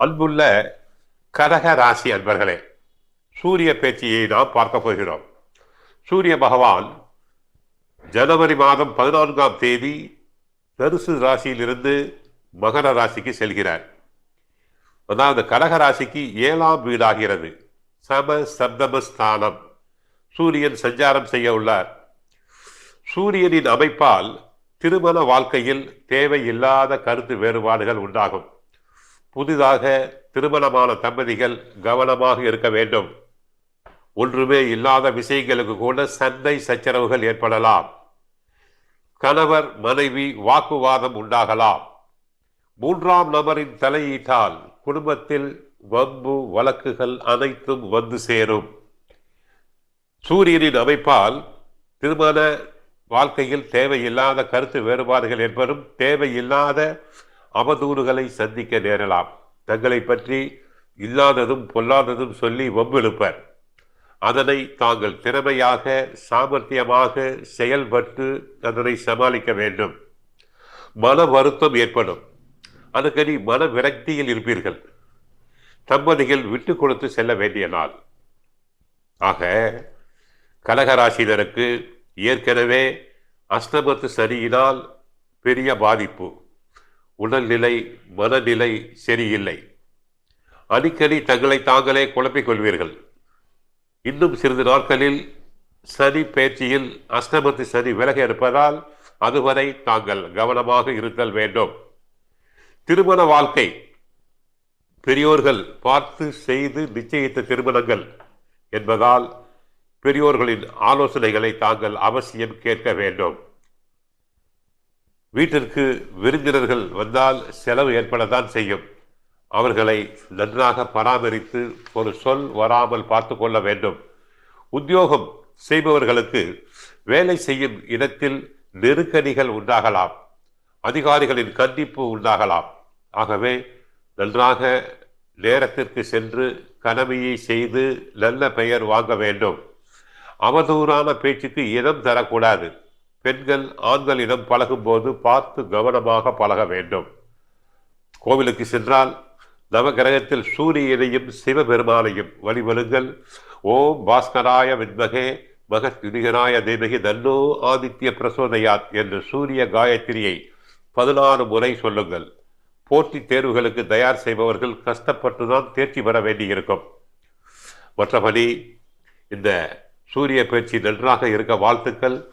அன்புள்ள கடக ராசி அன்பர்களே சூரிய பேச்சியை நாம் பார்க்க போகிறோம். சூரிய பகவான் ஜனவரி மாதம் பதினான்காம் தேதி தனுசு ராசியிலிருந்து மகர ராசிக்கு செல்கிறார். அதாவது கடக ராசிக்கு ஏழாம் வீடாகிறது. சம சப்தம ஸ்தானம். சூரியன் சஞ்சாரம் செய்ய உள்ளார். சூரியனின் அமைப்பால் திருமண வாழ்க்கையில் தேவையில்லாத கருத்து வேறுபாடுகள் உண்டாகும். புதிதாக திருமணமான தம்பதிகள் கவனமாக இருக்க வேண்டும். ஒன்றுமே இல்லாத விஷயங்களுக்கு கூட சண்டை சச்சரவுகள் ஏற்படலாம். கணவர் மனைவி வாக்குவாதம் உண்டாகலாம். மூன்றாம் நபரின் தலையீட்டால் குடும்பத்தில் வம்பு வழக்குகள் அனைத்தும் வந்து சேரும். சூரியனின் அமைப்பால் திருமண வாழ்க்கையில் தேவையில்லாத கருத்து வேறுபாடுகள் ஏற்படும். தேவையில்லாத அவதூறுகளை சந்திக்க நேரலாம். தங்களை பற்றி இல்லாததும் பொல்லாததும் சொல்லி வம்பெழுப்பர். அதனை தாங்கள் திறமையாக சாமர்த்தியமாக செயல்பட்டு அதனை சமாளிக்க வேண்டும். மன வருத்தம் ஏற்படும். அதுக்கடி மன விரக்தியில் இருப்பீர்கள். தம்பதிகள் விட்டு கொடுத்து செல்ல வேண்டிய நாள். ஆக கனகராசினருக்கு ஏற்கனவே அஷ்டமத்து சரியினால் பெரிய பாதிப்பு. உடல்நிலை மனநிலை சரியில்லை. அடிக்கடி தங்களை தாங்களே குழப்பிக் கொள்வீர்கள். இன்னும் சிறிது நாட்களில் சனி பேச்சியில் அஷ்டமத்து சனி விலக இருப்பதால் அதுவரை தாங்கள் கவனமாக இருத்தல் வேண்டும். திருமண வாழ்க்கை. பெரியோர்கள் பார்த்து செய்து நிச்சயித்த திருமணங்கள் என்பதால் பெரியோர்களின் ஆலோசனைகளை தாங்கள் அவசியம் கேட்க வேண்டும். வீட்டிற்கு விருந்தினர்கள் வந்தால் செலவு ஏற்படத்தான் செய்யும். அவர்களை நன்றாக பராமரித்து ஒரு சொல் வராமல் பார்த்து கொள்ள வேண்டும். உத்தியோகம் செய்பவர்களுக்கு வேலை செய்யும் இடத்தில் நெருக்கடிகள் உண்டாகலாம். அதிகாரிகளின் கண்டிப்பு உண்டாகலாம். ஆகவே நன்றாக நேரத்திற்கு சென்று கடமையை செய்து நல்ல பெயர் வாங்க வேண்டும். அவதூறான பேச்சுக்கு இடம் தரக்கூடாது. பெண்கள் ஆண்களிடம் பழகும்போது பார்த்து கவனமாக பழக வேண்டும். கோவிலுக்கு சென்றால் நவகிரகத்தில் சூரியனையும் சிவபெருமானையும் வழிபடுங்கள். ஓம் பாஸ்கராய வித்மகே மகத்யுதிகராய தேவகி தன்னோ ஆதித்ய பிரசோதயாத் என்று சூரிய காயத்ரியை பதினாறு முறை சொல்லுங்கள். போட்டித் தேர்வுகளுக்கு தயார் செய்பவர்கள் கஷ்டப்பட்டுதான் தேர்ச்சி பெற வேண்டியிருக்கும். மற்றபடி இந்த சூரிய பயிற்சி நன்றாக இருக்க வாழ்த்துக்கள்.